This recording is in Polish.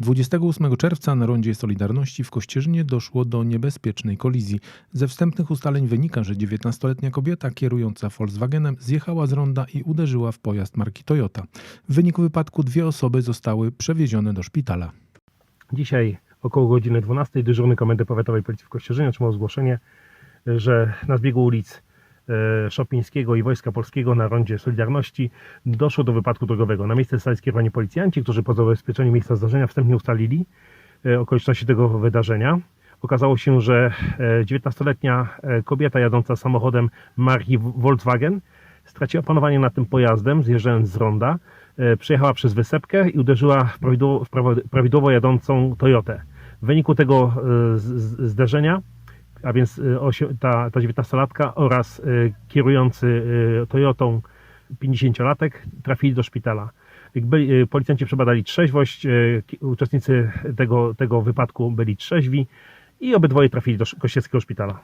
28 czerwca na rondzie Solidarności w Kościerzynie doszło do niebezpiecznej kolizji. Ze wstępnych ustaleń wynika, że 19-letnia kobieta kierująca Volkswagenem zjechała z ronda i uderzyła w pojazd marki Toyota. W wyniku wypadku dwie osoby zostały przewiezione do szpitala. Dzisiaj około godziny 12 dyżurny Komendy Powiatowej Policji w Kościerzynie otrzymał zgłoszenie, że na zbiegu ulic Szopińskiego i Wojska Polskiego na rondzie Solidarności doszło do wypadku drogowego. Na miejsce zostali skierowani policjanci, którzy po zabezpieczeniu miejsca zdarzenia wstępnie ustalili e, okoliczności tego wydarzenia. Okazało się, że e, 19-letnia e, kobieta jadąca samochodem marki Volkswagen straciła panowanie nad tym pojazdem, zjeżdżając z ronda. E, Przejechała przez wysepkę i uderzyła w prawidłowo, w prawidłowo jadącą Toyotę. W wyniku tego e, z- z- zdarzenia, a więc osie- ta, ta 19-latka oraz e, kierujący e, Toyotą 50-latek trafili do szpitala. Policjanci przebadali trzeźwość, uczestnicy tego, tego wypadku byli trzeźwi i obydwoje trafili do kościerskiego szpitala.